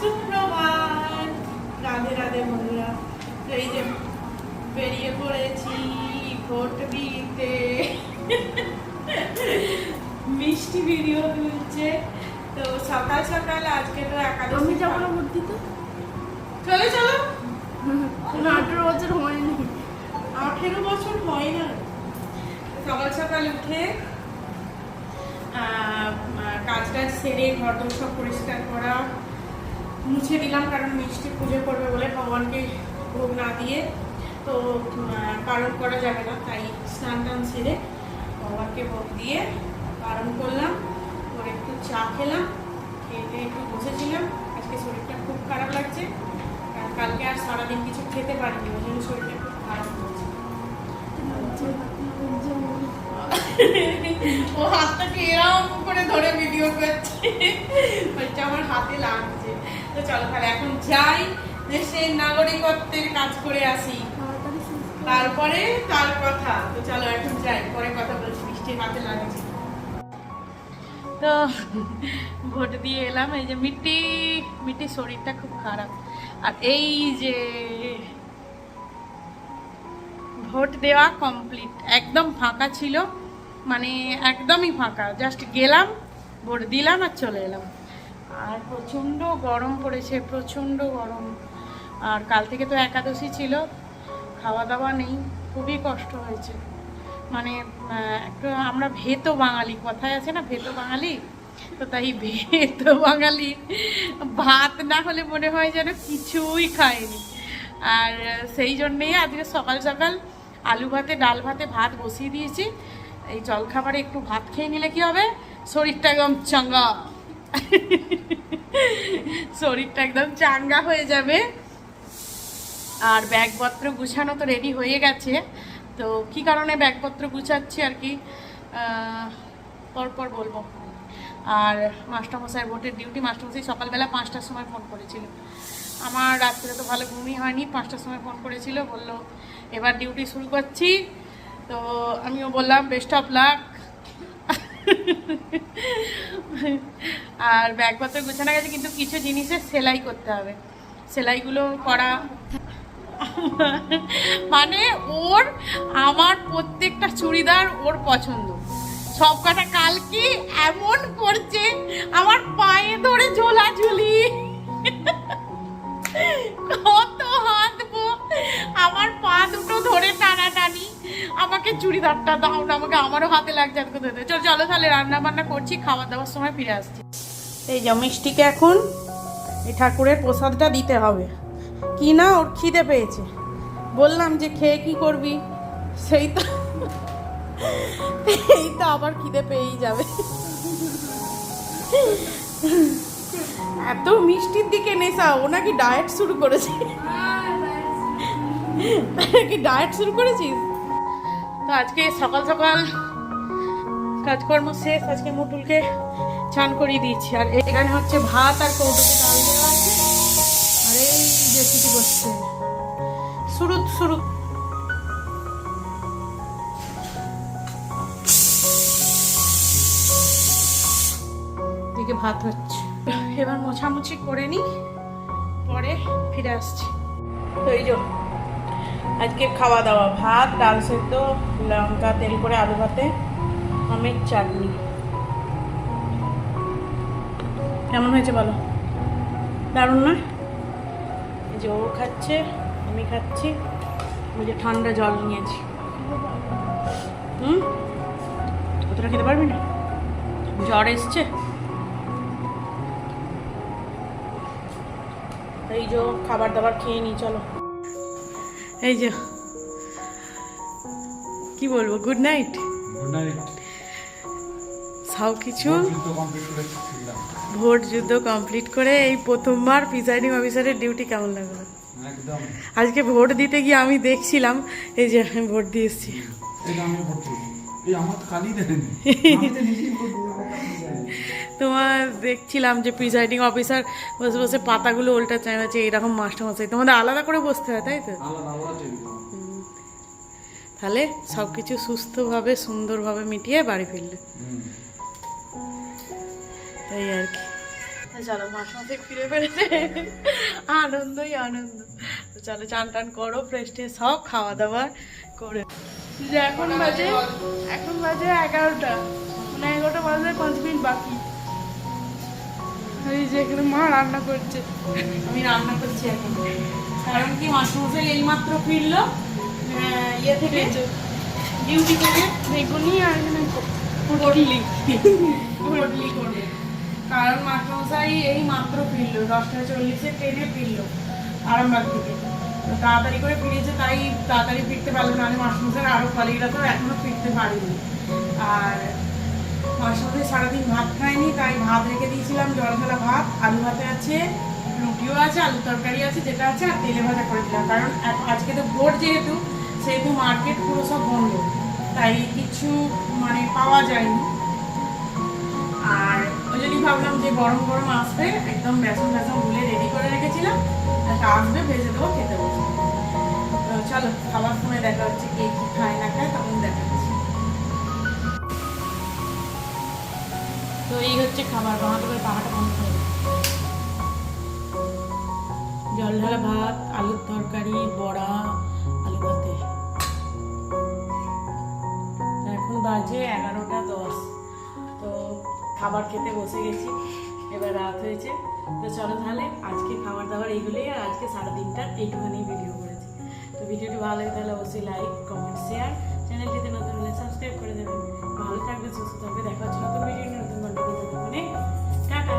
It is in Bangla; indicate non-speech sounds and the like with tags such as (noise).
সুপ্রভাত। রাধে রাধে বন্ধুরা। এই যে বেরিয়ে পড়েছি ভোট দিতে। মিষ্টি ভিডিও তুলছে। তো সকাল সকাল আজকে তো একাদশী যাব না ভোট দিতে? চলে চলো। আঠেরো বছর হয়নি। আঠেরো বছর হয় না। সকাল সকাল উঠে আহ, কাজ টাজ সেরে ঘর সব পরিষ্কার করা মুছে দিলাম কারণ মিষ্টি পুজো করবে বলে ভগবানকে ভোগ না দিয়ে তো পালন করা যাবে না, তাই স্নান টান ছেড়ে ভগবানকে ভোগ দিয়ে পালন করলাম, করে একটু চা খেলাম খেতে একটু বসেছিলাম। আজকে শরীরটা খুব খারাপ লাগছে আর কালকে আর সারাদিন কিছু খেতে পারিনি, ওই জন্য শরীরটা খুব খারাপ হচ্ছে ও হাতটাকে এরকম করে ধরে ভিডিও করছে? আমার হাতে লাগছে। তো চলো তাহলে এখন যাই, দেশের নাগরিকত্বের কাজ করে আসি। তারপরে তার কথা। তো চলো এখন যাই, পরে কথা বলছি, মিষ্টির হাতে লাগছে তো ভোট দিয়ে এলাম, এই যে মিট্টি মিট্টির শরীরটা খুব খারাপ। আর এই যে ভোট দেওয়া কমপ্লিট একদম ফাঁকা ছিল। মানে একদমই ফাঁকা জাস্ট গেলাম, ভোট দিলাম আর চলে এলাম। আর প্রচণ্ড গরম পড়েছে, প্রচণ্ড গরম। আর কাল থেকে তো একাদশী ছিল খাওয়া দাওয়া নেই, খুবই কষ্ট হয়েছে। মানে একটু আমরা ভেতো বাঙালি, কথায় আছে না, ভেতো বাঙালি? তো তাই ভেতো বাঙালি, ভাত না হলে মনে হয় যেন কিছুই খায়নি। আর সেই জন্যেই আজকে সকাল সকাল আলু ভাতে, ডাল ভাতে ভাত বসিয়ে দিয়েছি। এই জলখাবারে একটু ভাত খেয়ে নিলে কি হবে? শরীরটা একদম চাঙ্গা। শরীরটা একদম চাঙ্গা হয়ে যাবে। আর ব্যাগপত্র গুছানো তো রেডি হয়ে গেছে। তো কি কারণে ব্যাগপত্র গুছাচ্ছি আর কি? পরপর বলব। আর মাস্টারমশাইয়ের ভোটের ডিউটি মাস্টারমশাই সকালবেলা পাঁচটার সময় ফোন করেছিল। আমার রাত্রে তো ভালো ঘুমই হয়নি, পাঁচটার সময় ফোন করেছিল, বলল, এবার ডিউটি শুরু করছি। তো আমিও বললাম বেস্ট অফ লাক আর ব্যাগপত্র গুছানো গেছে, কিন্তু কিছু জিনিসের সেলাই করতে হবে। সেলাইগুলো করা মানে ওর, আমার প্রত্যেকটা চুড়িদার ওর পছন্দ। সব কটা কালকে এমন করছে, আমার পায়ে ধরে ঝোলাঝুলি। কত চুড়িদারটা দাও না আমাকে আমারও হাতে লাগছে আজকে ধরে। চল চলো তাহলে রান্না বান্না করছি খাওয়া দাওয়ার সময় ফিরে আসছি। এই যে মিষ্টিকে এখন এই ঠাকুরের প্রসাদটা দিতে হবে। কি না ওর খিদে পেয়েছে। বললাম যে খেয়ে কি করবি? সেই তো এই তো আবার খিদে পেয়েই যাবে। এত মিষ্টির দিকে নেশা ও নাকি ডায়েট শুরু করেছে। কি ডায়েট শুরু করেছিস? তো আজকে সকাল সকাল কাজকর্ম শেষ, আজকে মুটুলকে চান করিয়ে দিয়েছি। আর এখানে হচ্ছে ভাত আর কৌটোতে ডাল দেওয়া আছে। আর এই বসছে শুরুত দিকে ভাত হচ্ছে। এবার মোছামুছি করে নি পরে ফিরে আসছি। তো এই আজকে খাওয়া দাওয়া, ভাত, ডাল সেদ্ধ, লঙ্কা, তেল করে আলু ভাতে, আমের চাটনি। কেমন হয়েছে বলো? দারুণ না? যে ও খাচ্ছে, আমি খাচ্ছি, ওই যে ঠান্ডা জল নিয়েছি। হুম? অতটা খেতে পারবি না? জ্বর এসছে? এই যে খাবার দাবার খেয়ে নি, চলো। এই যে কি বলব গুড নাইট গুড নাইট সব কিছু ভোট যুদ্ধ কমপ্লিট করে এই প্রথমবার প্রিসাইডিং অফিসারের ডিউটি কেমন লাগল? আজকে ভোট দিতে গিয়ে আমি দেখছিলাম এই যে আমি ভোট দিয়ে এসেছি (laughs) তোমার দেখছিলাম যে প্রিসাইডিং অফিসার বসে বসে পাতাগুলো উল্টা চাইছে এইরকম মাস্টার মশাই তোমাদের আলাদা করে বসতে হয় তাই তো। তাহলে সব কিছু সুস্থভাবে সুন্দরভাবে মিটিয়ে বাড়ি ফিরলে। হুম তাই আর কি। চলো মাস মাসে ফিরে। ফেলেছে আনন্দই আনন্দ। চলো চান টান করো ফ্রেশ ট্রেশ হও খাওয়া দাওয়া করে। যে এখন বাজে এখন বাজে এগারোটা। এগারোটা বাজে পাঁচ মিনিট বাকি। এই যে এখানে মা রান্না করছে। আমি রান্না করছি এখন। কারণ কি মাসমশাই এইমাত্র ফিরলো ইয়ে থেকে ডিউটি থেকে। বেগুনি আর এখানে পটলি পটলি করবে কারণ মাসমশাই এই মাত্র ফিরলো দশটা চল্লিশে ট্রেনে ফিরলো আরামবাগ থেকে। তাড়াতাড়ি করে ফিরেছে তাই তাড়াতাড়ি ফিরতে পারল না। মাসমশাই আরও কলিগরা তো এখনও ফিরতে পারেনি। আর মাসমশাই সারাদিন ভাত খায়নি, তাই ভাত রেখে দিয়েছিলাম, জল ঢালা ভাত, আলু ভাতে আছে, রুটিও আছে আলু তরকারি আছে, যেটা আছে, আর তেলে ভাজা করে দিলাম। কারণ আজকে তো ভোর যেহেতু, সেহেতু মার্কেট পুরো সব বন্ধ। তাই কিছু মানে পাওয়া যায়নি। আর ওই জন্যই ভাবলাম যে গরম গরম আসবে, একদম বেসন বেসন গুলে রেডি করে রেখেছিলাম একটা আসবে, ভেজে দেবো, খেতে বসে। চলো, খাবার সময় দেখা হচ্ছে কে কি খায় না খায়, তখন এই হচ্ছে খাবার বানাতে করে পাহাড়টা বন্ধ করে জল ঢালা ভাত, আলুর তরকারি, বড়া, আলু ভাতে। এখন বাজে এগারোটা দশ। তো খাবার খেতে বসে গেছি, এবার রাত হয়েছে। তো চলো তাহলে আজকে খাবার দাবার এইগুলোই, আর আজকে সারাদিনটা এইটুখানি ভিডিও করেছি। তো ভিডিওটি ভালো লাগে তাহলে অবশ্যই লাইক কমেন্ট শেয়ার চ্যানেলটিতে নতুন হলে সাবস্ক্রাইব করে দেবেন। ভালো থাকবে সুস্থ থাকবে দেখা হচ্ছে নতুন ভিডিও নতুন কন্টেন্ট টাটা!